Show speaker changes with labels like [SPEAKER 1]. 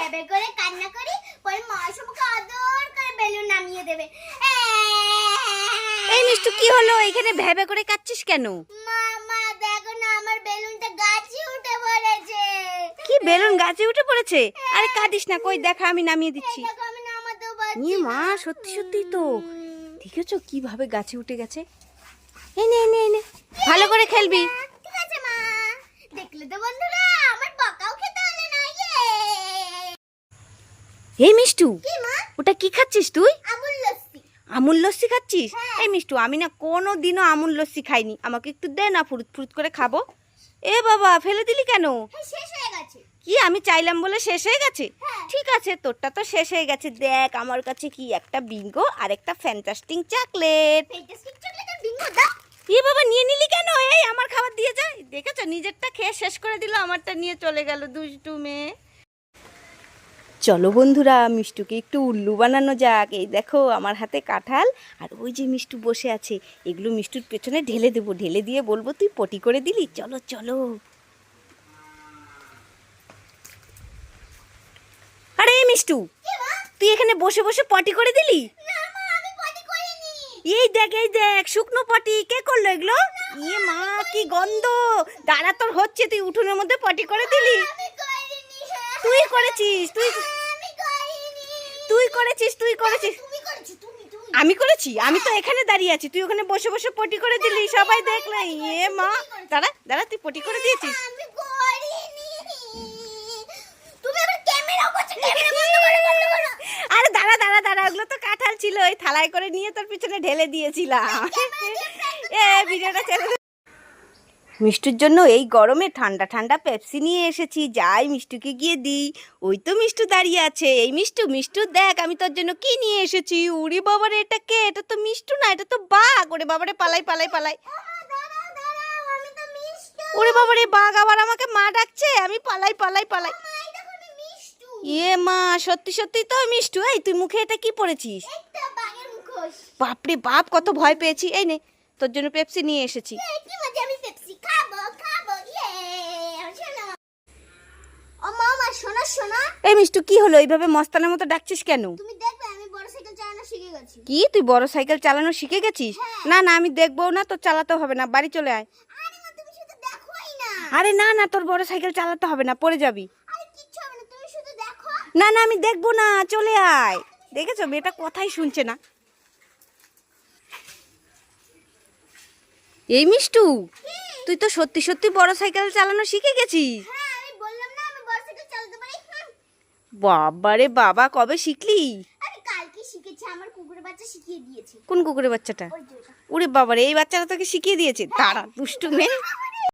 [SPEAKER 1] ভেবে
[SPEAKER 2] করে কান্না করি পরে মা আমাকে আদর করে বেলুন নামিয়ে দেবে।
[SPEAKER 1] এই কি হলো? এখানে ভেবে করে কাচ্ছিস কেন?
[SPEAKER 2] দেখো না আমার বেলুনটা গাছে উঠে পড়েছে।
[SPEAKER 1] কি বেলুন গাছে উঠে পড়েছে? আরে কাঁদিস না কই দেখা আমি নামিয়ে দিচ্ছি। নিয়ে মা সত্যি সত্যি তো। দেখেছ কীভাবে গাছে উঠে গেছে? এনে এনে এনে ভালো করে খেলবি। এই মিষ্টু ওটা কি খাচ্ছিস তুই?
[SPEAKER 2] আমুল লস্যি।
[SPEAKER 1] খাচ্ছিস?
[SPEAKER 2] হ্যাঁ।
[SPEAKER 1] এই মিষ্টু আমি না কোনো দিনও আমুল লস্যি খাইনি। আমাকে একটু দে না ফুরুত ফুরুত করে খাব। এ বাবা ফেলে দিলি কেন?
[SPEAKER 2] হ্যাঁ
[SPEAKER 1] কি আমি চাইলাম বলে শেষ হয়ে গেছে?
[SPEAKER 2] হ্যাঁ।
[SPEAKER 1] ঠিক আছে তোরটা তো শেষ হয়ে গেছে। দেখ আমার কাছে কি একটা বিঙ্গো আর একটা ফ্যান্টাস্টিং চকলেট এ বাবা নিয়ে নিলি কেন? এই আমার খাবার দিয়ে যায় দেখেছ নিজেরটা খেয়ে শেষ করে দিল আমারটা নিয়ে চলে গেল দুষ্টু মেয়ে চলো বন্ধুরা, মিষ্টুকে একটু উল্লু বানানো যাক। এই দেখো, আমার হাতে কাঁঠাল, আর ওই যে মিষ্টু বসে আছে, এগুলো মিষ্টুর পেছনে ঢেলে দেবো। ঢেলে দিয়ে বলব, তুই পটি করে দিলি? চলো চলো। আরে, মিষ্টু, তুই এখানে বসে বসে পটি করে দিলি? এই দেখ এই দেখ, শুকনো পটি। কে করল এগুলো? ইয়ে মা, কি গন্ধ! দাঁড়া, তোর হচ্ছে, তুই উঠোনের মধ্যে পটি করে দিলি। তুই করেছিস তুই তুই করেছিস তুই করেছিস। আমি করেছি আমি তো এখানে দাঁড়িয়ে আছি তুই ওখানে বসে বসে পটি করে দিলি সবাই দেখল ইয়ে মা দাঁড়া দাঁড়া তুই পটি করে দিয়েছিস। আরে দাঁড়া দাঁড়া দাঁড়া ওগুলো তো কাঁঠাল ছিল ওই থালায় করে নিয়ে তোর পিছনে ঢেলে দিয়েছিলাম। এ ভিডিওটা। মিষ্টুর জন্য এই গরমে ঠান্ডা ঠান্ডা পেপসি নিয়ে এসেছি। যাই মিষ্টুকে গিয়ে দিই। ওই তো মিষ্টু দাঁড়িয়ে আছে। এই মিষ্টু মিষ্টু দেখ আমি তোর জন্য কি নিয়ে এসেছি? উড়ি বাবারে এটা কে? এটা তো মিষ্টু না এটা তো বাঘ। ওরে বাবারে পালাই পালাই পালাই। ওরে বাবারে বাঘ আবার আমাকে মা ডাকছে। আমি পালাই পালাই পালাই। ইয়ে মা সত্যি সত্যি তো মিষ্টু। এই তুই মুখে এটা কি পড়েছিস? বাপরে বাপ কত ভয় পেয়েছি। এই নে তোর জন্য পেপসি নিয়ে এসেছি।
[SPEAKER 2] এই
[SPEAKER 1] মিষ্টু কি হলো? এইভাবে মস্তানের মতো ডাকছিস কেন?
[SPEAKER 2] তুমি দেখবে আমি বড় সাইকেল চালানো শিখে গেছি।
[SPEAKER 1] কি? তুই বড় সাইকেল চালানো শিখে গেছিস? না না আমি দেখব না তোর চালাতে হবে না। বাড়ি চলে আয়।
[SPEAKER 2] আরে মা তুমি শুধু দেখোই না।
[SPEAKER 1] আরে না না তোর বড় সাইকেল চালাতে হবে না পড়ে যাবি।
[SPEAKER 2] আরে কিচ্ছু হবে না তুমি শুধু দেখো।
[SPEAKER 1] না না আমি দেখব না চলে আয়। দেখেছ? মেয়েটা কথাই শুনছে না। এই মিষ্টু তুই তো সত্যি সত্যি বড় সাইকেল চালানো শিখে গেছিস
[SPEAKER 2] হ্যাঁ আমি বললাম না আমি বড় সাইকেল চালাতে পারি হুম।
[SPEAKER 1] বাবারে বাবা কবে শিখলি?
[SPEAKER 2] আমি কালকে শিখেছি আমার কুকুরের বাচ্চা শিখিয়ে দিয়েছে।
[SPEAKER 1] কোন কুকুরের বাচ্চাটা? ওরে বাবারে এই বাচ্চাটা তোকে শিখিয়ে দিয়েছে? তারা দুষ্টু মেয়ে।